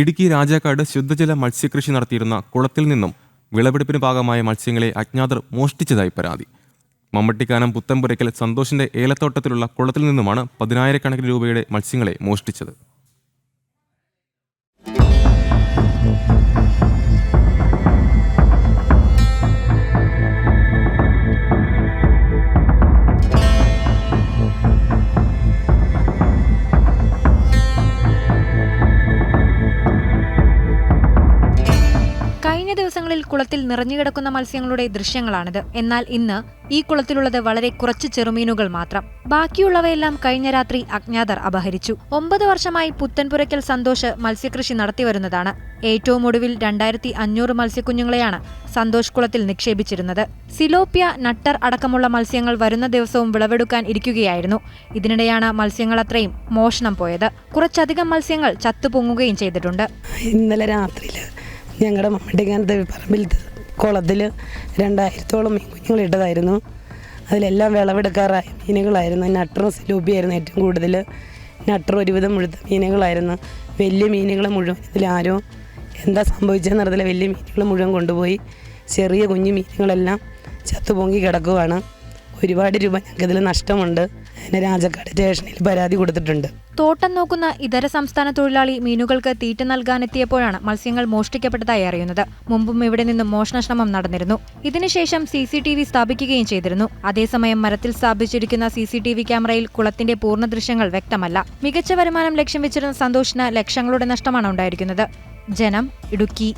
ഇടുക്കി രാജാക്കാട് ശുദ്ധജല മത്സ്യകൃഷി നടത്തിയിരുന്ന കുളത്തിൽ നിന്നും വിളവെടുപ്പിന് ഭാഗമായ മത്സ്യങ്ങളെ അജ്ഞാതർ മോഷ്ടിച്ചതായി പരാതി. മമ്മട്ടിക്കാനം പുത്തമ്പുരയ്ക്കൽ സന്തോഷിന്റെ ഏലത്തോട്ടത്തിലുള്ള കുളത്തിൽ നിന്നുമാണ് പതിനായിരക്കണക്കിന് രൂപയുടെ മത്സ്യങ്ങളെ മോഷ്ടിച്ചത്. കഴിഞ്ഞ ദിവസങ്ങളിൽ കുളത്തിൽ നിറഞ്ഞുകിടക്കുന്ന മത്സ്യങ്ങളുടെ ദൃശ്യങ്ങളാണിത്. എന്നാൽ ഇന്ന് ഈ കുളത്തിലുള്ളത് വളരെ കുറച്ച് ചെറുമീനുകൾ മാത്രം. ബാക്കിയുള്ളവയെല്ലാം കഴിഞ്ഞ രാത്രി അജ്ഞാതർ അപഹരിച്ചു. ഒമ്പത് വർഷമായി പുത്തൻപുരയ്ക്കൽ സന്തോഷ് മത്സ്യകൃഷി നടത്തിവരുന്നതാണ്. ഏറ്റവും ഒടുവിൽ രണ്ടായിരത്തി അഞ്ഞൂറ് മത്സ്യക്കുഞ്ഞുങ്ങളെയാണ് സന്തോഷ് കുളത്തിൽ നിക്ഷേപിച്ചിരുന്നത്. സിലോപ്യ നട്ടർ അടക്കമുള്ള മത്സ്യങ്ങൾ വരുന്ന ദിവസവും വിളവെടുക്കാൻ ഇരിക്കുകയായിരുന്നു. ഇതിനിടെയാണ് മത്സ്യങ്ങൾ അത്രയും മോഷണം പോയത്. കുറച്ചധികം മത്സ്യങ്ങൾ ചത്തുപൊങ്ങുകയും ചെയ്തിട്ടുണ്ട്. ഇന്നലെ രാത്രിയിൽ ഞങ്ങളുടെ മമ്മിട്ടിങ്ങനത്തെ പറമ്പിൽ കുളത്തിൽ രണ്ടായിരത്തോളം മീൻ കുഞ്ഞുങ്ങൾ ഇട്ടതായിരുന്നു. അതിലെല്ലാം വിളവെടുക്കാറായ മീനുകളായിരുന്നു. നട്ടറും സിലൂപ്പിയായിരുന്നു ഏറ്റവും കൂടുതൽ. നട്ടർ ഒരുവിധം മുഴുത്ത മീനുകളായിരുന്നു. വലിയ മീനുകൾ മുഴുവൻ ഇതിലാരോ? എന്താ സംഭവിച്ചതെന്ന് അറിയത്തില്ല വലിയ മീനുകൾ മുഴുവൻ കൊണ്ടുപോയി. ചെറിയ കുഞ്ഞു മീനുകളെല്ലാം ചത്തുപൊങ്ങി കിടക്കുവാണ്. ഒരുപാട് രൂപ ഞങ്ങൾക്കിതിൽ നഷ്ടമുണ്ട്. അതിന് രാജക്കാട് സ്റ്റേഷനിൽ പരാതി കൊടുത്തിട്ടുണ്ട്. തോട്ടം നോക്കുന്ന ഇതര സംസ്ഥാന തൊഴിലാളി മീനുകൾക്ക് തീറ്റ നൽകാനെത്തിയപ്പോഴാണ് മത്സ്യങ്ങൾ മോഷ്ടിക്കപ്പെട്ടതായി അറിയുന്നത്. മുമ്പും ഇവിടെ നിന്നും മോഷണശ്രമം നടന്നിരുന്നു. ഇതിനുശേഷം സി സി ടി വി സ്ഥാപിക്കുകയും ചെയ്തിരുന്നു. അതേസമയം മരത്തിൽ സ്ഥാപിച്ചിരിക്കുന്ന സി സി ടി വി ക്യാമറയിൽ കുളത്തിന്റെ പൂർണ ദൃശ്യങ്ങൾ വ്യക്തമല്ല. മികച്ച വരുമാനം ലക്ഷ്യം വെച്ചിരുന്ന സന്തോഷിന് ലക്ഷങ്ങളുടെ നഷ്ടമാണ് ഉണ്ടായിരിക്കുന്നത്. ജനം ഇടുക്കി.